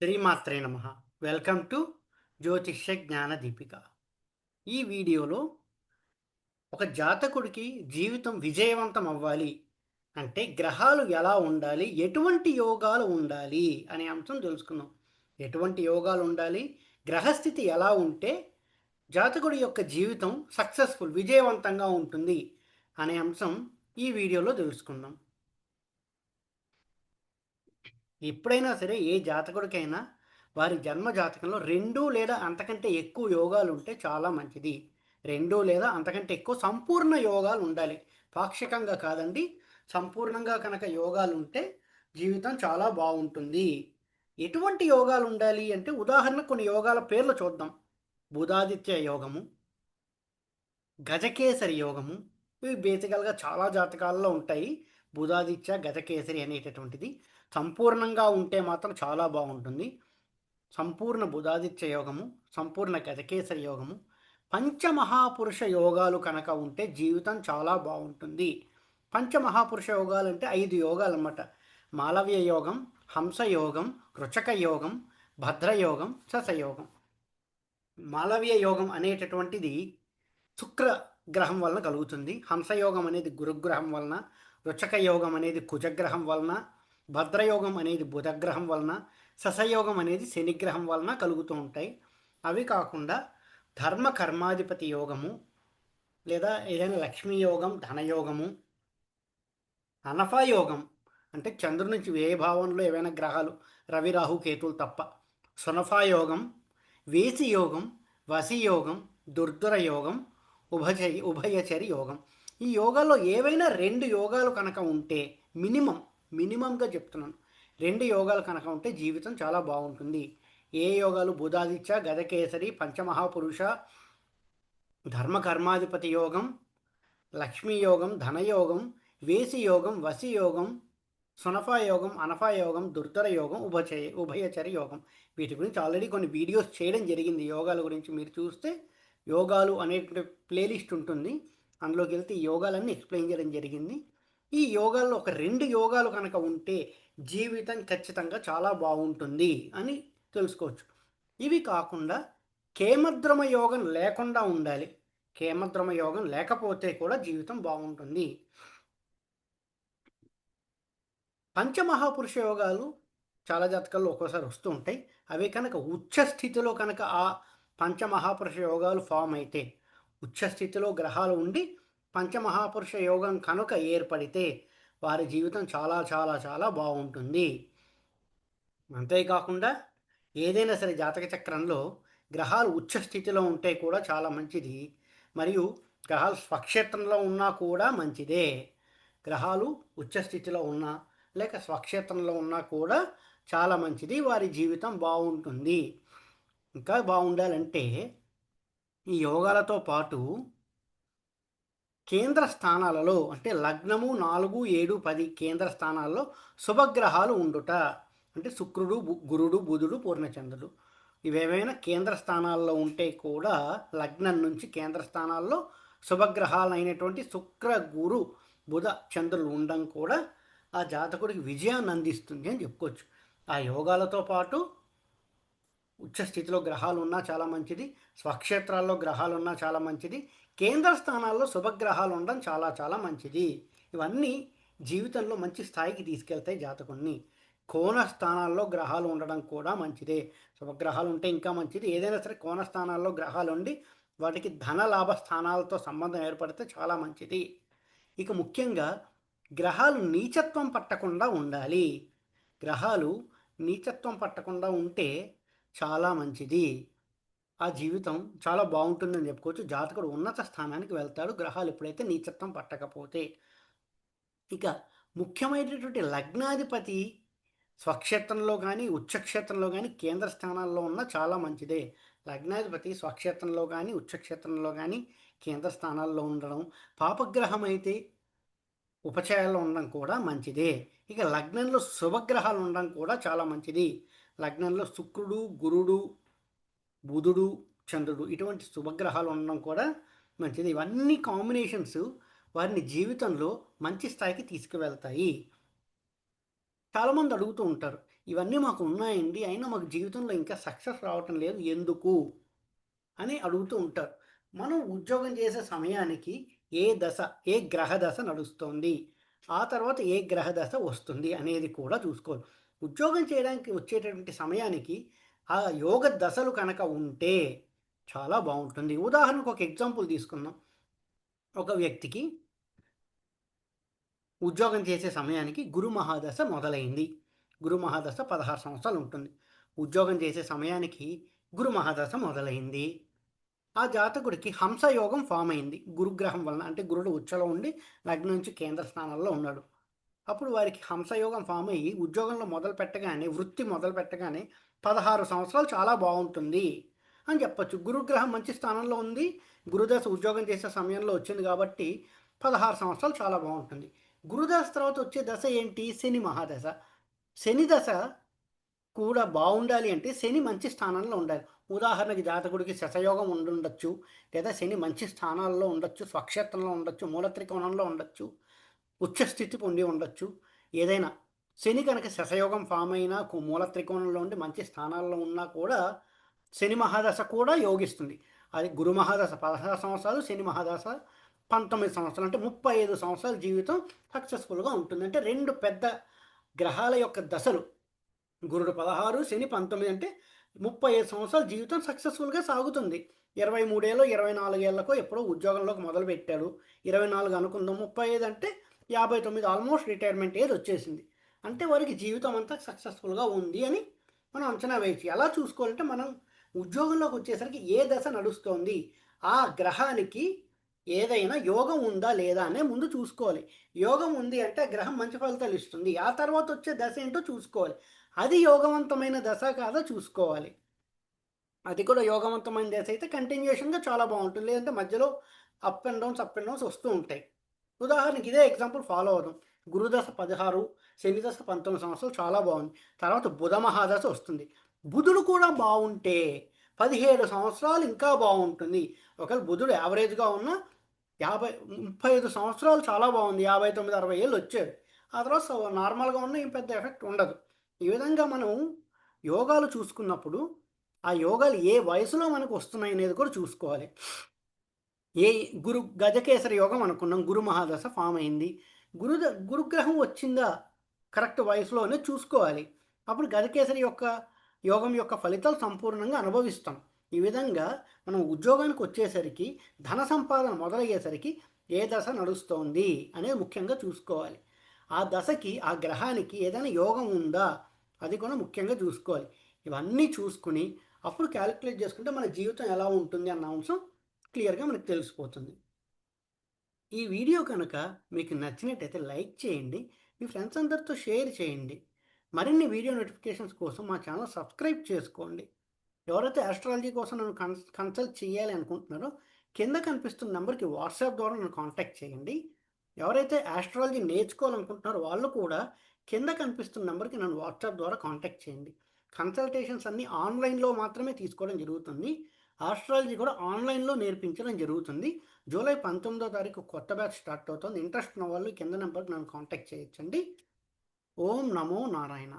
శ్రీమాత్రే నమ. Welcome to జ్యోతిష్య జ్ఞాన దీపిక. ఈ వీడియోలో ఒక జాతకుడికి జీవితం విజయవంతం అవ్వాలి అంటే గ్రహాలు ఎలా ఉండాలి ఎటువంటి యోగాలు ఉండాలి అనే అంశం తెలుసుకుందాం. ఎటువంటి యోగాలు ఉండాలి గ్రహస్థితి ఎలా ఉంటే జాతకుడి యొక్క జీవితం సక్సెస్ఫుల్ విజయవంతంగా ఉంటుంది అనే అంశం ఈ వీడియోలో తెలుసుకుందాం. ఎప్పుడైనా సరే ఏ జాతకుడికైనా వారి జన్మ జాతకంలో రెండు లేదా అంతకంటే ఎక్కువ యోగాలు ఉంటే చాలా మంచిది. రెండు లేదా అంతకంటే ఎక్కువ సంపూర్ణ యోగాలు ఉండాలి. పాక్షికంగా కాదండి సంపూర్ణంగా కనుక యోగాలు ఉంటే జీవితం చాలా బాగుంటుంది. ఎటువంటి యోగాలు ఉండాలి అంటే ఉదాహరణ కొన్ని యోగాల పేర్లు చూద్దాం. బుధాదిత్య యోగము గజకేసరి యోగము ఇవి బేసికల్గా చాలా జాతకాల్లో ఉంటాయి. బుధాదిత్య గజకేసరి అనేటటువంటిది. సంపూర్ణంగా ఉంటే మాత్రం చాలా బాగుంటుంది. సంపూర్ణ బుధాదిత్య యోగము సంపూర్ణ గజకేసరి యోగము పంచమహాపురుష యోగాలు కనుక ఉంటే జీవితం చాలా బాగుంటుంది. పంచమహాపురుష యోగాలు అంటే ఐదు యోగాలు అన్నమాట మాలవ్య యోగం హంసయోగం రుచక యోగం భద్రయోగం ససయోగం మాలవ్య యోగం అనేటటువంటిది శుక్ర గ్రహం వలన కలుగుతుంది. హంసయోగం అనేది గురుగ్రహం వలన రుచక యోగం అనేది కుజగ్రహం వలన భద్రయోగం అనేది బుధగ్రహం వలన ససయోగం అనేది శనిగ్రహం వలన కలుగుతూ ఉంటాయి. అవి కాకుండా ధర్మ కర్మాధిపతి యోగము లేదా ఏదైనా లక్ష్మీ యోగం ధనయోగము అనఫా యోగం అంటే చంద్రుడి నుంచి ఏ భావంలో ఏవైనా గ్రహాలు రవి రాహు కేతులు తప్ప. సునఫా యోగం వేసి యోగం వసి యోగం దుర్ధర యోగం ఉభయ ఉభయచరి యోగం. ఈ యోగాల్లో ఏవైనా రెండు యోగాలు కనుక ఉంటే మినిమం మినిమంగా చెప్తున్నాను. రెండు యోగాలు కనుక ఉంటే జీవితం చాలా బాగుంటుంది. ఏ యోగాలు బుధాదిత్య గదకేసరి పంచమహాపురుష ధర్మకర్మాధిపతి యోగం లక్ష్మీ యోగం ధనయోగం వేసి యోగం వసి యోగం సునఫా యోగం అనఫా యోగం దుర్ధర యోగం ఉభచయ ఉభయచరి యోగం. వీటి గురించి ఆల్రెడీ కొన్ని వీడియోస్ చేయడం జరిగింది. యోగాల గురించి మీరు చూస్తే యోగాలు అనేటువంటి ప్లేలిస్ట్ ఉంటుంది. అందులోకి వెళ్తే ఈ యోగాలన్నీ ఎక్స్ప్లెయిన్ చేయడం జరిగింది. ఈ యోగాల్లో ఒక రెండు యోగాలు కనుక ఉంటే జీవితం ఖచ్చితంగా చాలా బాగుంటుంది అని తెలుసుకోవచ్చు. ఇవి కాకుండా కేమద్రమ యోగం లేకుండా ఉండాలి. కేమద్రమ యోగం లేకపోతే కూడా జీవితం బాగుంటుంది. పంచమహాపురుష యోగాలు చాలా జాతకాల్లో ఒక్కోసారి వస్తూ ఉంటాయి. అవి కనుక ఉచ్చ స్థితిలో కనుక ఆ పంచమహాపురుష యోగాలు ఫామ్ అయితే ఉచ్చ స్థితిలో గ్రహాలు ఉండి పంచమహాపురుష యోగం కనుక ఏర్పడితే వారి జీవితం చాలా చాలా చాలా బాగుంటుంది. అంతేకాకుండా ఏదైనా సరే జాతక చక్రంలో గ్రహాలు ఉచ్చ స్థితిలో ఉంటే కూడా చాలా మంచిది. మరియు గ్రహాలు స్వక్షేత్రంలో ఉన్నా కూడా మంచిదే. గ్రహాలు ఉచ్చ స్థితిలో ఉన్నా లేక స్వక్షేత్రంలో ఉన్నా కూడా చాలా మంచిది. వారి జీవితం బాగుంటుంది. ఇంకా బాగుండాలంటే ఈ యోగాలతో పాటు కేంద్ర స్థానాలలో అంటే లగ్నము నాలుగు ఏడు పది కేంద్ర స్థానాల్లో శుభగ్రహాలు ఉండుట. అంటే శుక్రుడు గురుడు బుధుడు పూర్ణచంద్రుడు. ఇవేమైనా కేంద్ర స్థానాల్లో ఉంటే కూడా లగ్నం నుంచి కేంద్ర స్థానాల్లో శుభగ్రహాలు అయినటువంటి శుక్ర గురు బుధ చంద్రులు ఉండడం కూడా ఆ జాతకుడికి విజయాన్ని అందిస్తుంది అని చెప్పుకోవచ్చు. ఆ యోగాలతో పాటు ఉచ్చ స్థితిలో గ్రహాలు ఉన్నా చాలా మంచిది స్వక్షేత్రాల్లో గ్రహాలు ఉన్నా చాలా మంచిది కేంద్ర స్థానాల్లో శుభగ్రహాలు ఉండడం చాలా చాలా మంచిది. ఇవన్నీ జీవితంలో మంచి స్థాయికి తీసుకెళ్తాయి జాతకుణ్ణి. కోణ స్థానాల్లో గ్రహాలు ఉండడం కూడా మంచిదే. శుభగ్రహాలు ఉంటే ఇంకా మంచిది. ఏదైనా సరే కోణ స్థానాల్లో గ్రహాలు ఉండి వాటికి ధన లాభ స్థానాలతో సంబంధం ఏర్పడితే చాలా మంచిది. ఇక ముఖ్యంగా గ్రహాలు నీచత్వం పట్టకుండా ఉండాలి. గ్రహాలు నీచత్వం పట్టకుండా ఉంటే చాలా మంచిది. ఆ జీవితం చాలా బాగుంటుందని చెప్పుకోవచ్చు. జాతకుడు ఉన్నత స్థానానికి వెళ్తాడు. గ్రహాలు ఎప్పుడైతే నీచత్వం పట్టకపోతే. ఇక ముఖ్యమైనటువంటి లగ్నాధిపతి స్వక్షేత్రంలో కానీ ఉచ్చక్షేత్రంలో కానీ కేంద్ర స్థానాల్లో ఉన్న చాలా మంచిదే. లగ్నాధిపతి స్వక్షేత్రంలో కానీ ఉచ్చక్షేత్రంలో కానీ కేంద్ర స్థానాల్లో ఉండడం పాపగ్రహం అయితే ఉపచయాల్లో ఉండడం కూడా మంచిదే. ఇక లగ్నంలో శుభగ్రహాలు ఉండడం కూడా చాలా మంచిది. లగ్నంలో శుక్రుడు గురుడు బుధుడు చంద్రుడు ఇటువంటి శుభగ్రహాలు ఉండడం కూడా మంచిది. ఇవన్నీ కాంబినేషన్స్ వారిని జీవితంలో మంచి స్థాయికి తీసుకువెళ్తాయి. చాలామంది అడుగుతూ ఉంటారు ఇవన్నీ మాకు ఉన్నాయండి అయినా మాకు జీవితంలో ఇంకా సక్సెస్ రావటం లేదు ఎందుకు? అని అడుగుతూ ఉంటారు. మనం ఉద్యోగం చేసే సమయానికి ఏ దశ ఏ గ్రహ దశ నడుస్తోంది? ఆ తర్వాత ఏ గ్రహదశ వస్తుంది అనేది కూడా చూసుకోవాలి. ఉద్యోగం చేయడానికి వచ్చేటటువంటి సమయానికి ఆ యోగ దశలు కనుక ఉంటే చాలా బాగుంటుంది. ఉదాహరణకు ఒక ఎగ్జాంపుల్ తీసుకుందాం. ఒక వ్యక్తికి ఉద్యోగం చేసే సమయానికి గురు మహాదశ మొదలైంది. గురు మహాదశ పదహారు సంవత్సరాలు ఉంటుంది. ఉద్యోగం చేసే సమయానికి గురు మహాదశ మొదలైంది. ఆ జాతకుడికి హంసయోగం ఫామ్ అయింది. గురుగ్రహం వలన అంటే గురుడు ఉచ్చలో ఉండి లగ్నం నుంచి కేంద్ర స్థానంలో ఉన్నాడు. అప్పుడు వారికి హంసయోగం ఫామ్ అయ్యి ఉద్యోగంలో మొదలు పెట్టగానే వృత్తి మొదలు పెట్టగానే పదహారు సంవత్సరాలు చాలా బాగుంటుంది అని చెప్పచ్చు. గురుగ్రహం మంచి స్థానంలో ఉంది. గురుదశ ఉద్యోగం చేసే సమయంలో వచ్చింది కాబట్టి పదహారు సంవత్సరాలు చాలా బాగుంటుంది. గురుదశ తర్వాత వచ్చే దశ ఏంటి? శని మహాదశ. శని దశ కూడా బాగుండాలి అంటే శని మంచి స్థానంలో ఉండాలి. ఉదాహరణకి జాతకుడికి శశయోగం ఉండుండొచ్చు లేదా శని మంచి స్థానాల్లో ఉండొచ్చు స్వక్షేత్రంలో ఉండొచ్చు మూలత్రికోణంలో ఉండొచ్చు ఉచ్చస్థితి పొంది ఉండొచ్చు. ఏదైనా శని కనుక శశయోగం ఫామ్ అయినా మూల త్రికోణంలో ఉండి మంచి స్థానాల్లో ఉన్నా కూడా శని మహాదశ కూడా యోగిస్తుంది. అది గురు మహాదశ పదహారు సంవత్సరాలు శని మహాదశ పంతొమ్మిది సంవత్సరాలు అంటే ముప్పై ఐదు సంవత్సరాల జీవితం సక్సెస్ఫుల్గా ఉంటుంది అంటే రెండు పెద్ద గ్రహాల యొక్క దశలు గురుడు పదహారు శని పంతొమ్మిది అంటే ముప్పై ఐదు సంవత్సరాల జీవితం సక్సెస్ఫుల్గా సాగుతుంది. ఇరవై మూడేళ్ళు ఇరవై నాలుగేళ్ళకు ఎప్పుడో ఉద్యోగంలోకి మొదలు పెట్టాడు. ఇరవై నాలుగు అనుకుందాం ముప్పై ఐదు అంటే యాభై తొమ్మిది ఆల్మోస్ట్ రిటైర్మెంట్ ఏజ్ వచ్చేసింది. అంటే వారికి జీవితం అంతా సక్సెస్ఫుల్గా ఉంది అని మనం అంచనా వేయచ్చు. ఎలా చూసుకోవాలంటే మనం ఉద్యోగంలోకి వచ్చేసరికి ఏ దశ నడుస్తోంది? ఆ గ్రహానికి ఏదైనా యోగం ఉందా లేదా అనే ముందు చూసుకోవాలి. యోగం ఉంది అంటే గ్రహం మంచి ఫలితాలు ఇస్తుంది. ఆ తర్వాత వచ్చే దశ ఏంటో చూసుకోవాలి. అది యోగవంతమైన దశ కాదా చూసుకోవాలి. అది కూడా యోగవంతమైన దశ అయితే కంటిన్యూషన్గా చాలా బాగుంటుంది. లేదంటే మధ్యలో up and downs up and downs వస్తూ ఉంటాయి. ఉదాహరణకి ఇదే ఎగ్జాంపుల్ ఫాలో అవుదాం. గురుదశ పదహారు శనిదశ పంతొమ్మిది సంవత్సరాలు చాలా బాగుంది. తర్వాత బుధ మహాదశ వస్తుంది. బుధుడు కూడా బాగుంటే పదిహేడు సంవత్సరాలు ఇంకా బాగుంటుంది. ఒకవేళ బుధుడు యావరేజ్గా ఉన్నా యాభై ముప్పై ఐదు సంవత్సరాలు చాలా బాగుంది. యాభై తొమ్మిది అరవై ఏళ్ళు వచ్చాడు ఆ తర్వాత నార్మల్గా ఉన్న ఏం పెద్ద ఎఫెక్ట్ ఉండదు. ఈ విధంగా మనం యోగాలు చూసుకున్నప్పుడు ఆ యోగాలు ఏ వయసులో మనకు వస్తున్నాయి అనేది కూడా చూసుకోవాలి. ఏ గురు గజకేసరి యోగం అనుకున్నాం. గురు మహాదశ ఫామ్ అయింది. గురు గురుగ్రహం వచ్చిందా కరెక్ట్ వయసులోనే చూసుకోవాలి. అప్పుడు గజకేసరి యొక్క యోగం యొక్క ఫలితాలు సంపూర్ణంగా అనుభవిస్తాం. ఈ విధంగా మనం ఉద్యోగానికి వచ్చేసరికి ధన సంపాదన మొదలయ్యేసరికి ఏ దశ నడుస్తోంది అనేది ముఖ్యంగా చూసుకోవాలి. ఆ దశకి ఆ గ్రహానికి ఏదైనా యోగం ఉందా అది కూడా ముఖ్యంగా చూసుకోవాలి. ఇవన్నీ చూసుకుని అప్పుడు క్యాలిక్యులేట్ చేసుకుంటే మన జీవితం ఎలా ఉంటుంది అన్న అంశం క్లియర్గా మనకు తెలిసిపోతుంది. ఈ వీడియో కనుక మీకు నచ్చినట్టయితే లైక్ చేయండి మీ ఫ్రెండ్స్ అందరితో షేర్ చేయండి. మరిన్ని వీడియో నోటిఫికేషన్స్ కోసం మా ఛానల్ సబ్స్క్రైబ్ చేసుకోండి. ఎవరైతే ఆస్ట్రాలజీ కోసం నన్ను కన్సల్ట్ చేయాలి అనుకుంటున్నారో కింద కనిపిస్తున్న నెంబర్కి వాట్సాప్ ద్వారా నన్ను కాంటాక్ట్ చేయండి. ఎవరైతే ఆస్ట్రాలజీ నేర్చుకోవాలనుకుంటున్నారో వాళ్ళు కూడా కింద కనిపిస్తున్న నెంబర్కి నన్ను వాట్సాప్ ద్వారా కాంటాక్ట్ చేయండి. కన్సల్టేషన్స్ అన్నీ ఆన్లైన్లో మాత్రమే తీసుకోవడం జరుగుతుంది. ఆస్ట్రాలజీ కూడా ఆన్లైన్లో నేర్పించడం జరుగుతుంది. జూలై పంతొమ్మిదో తారీఖు కొత్త బ్యాచ్ స్టార్ట్ అవుతుంది. ఇంట్రెస్ట్ ఉన్న వాళ్ళు కింద నెంబర్కి నన్ను కాంటాక్ట్ చేయొచ్చండి. ఓం నమో నారాయణ.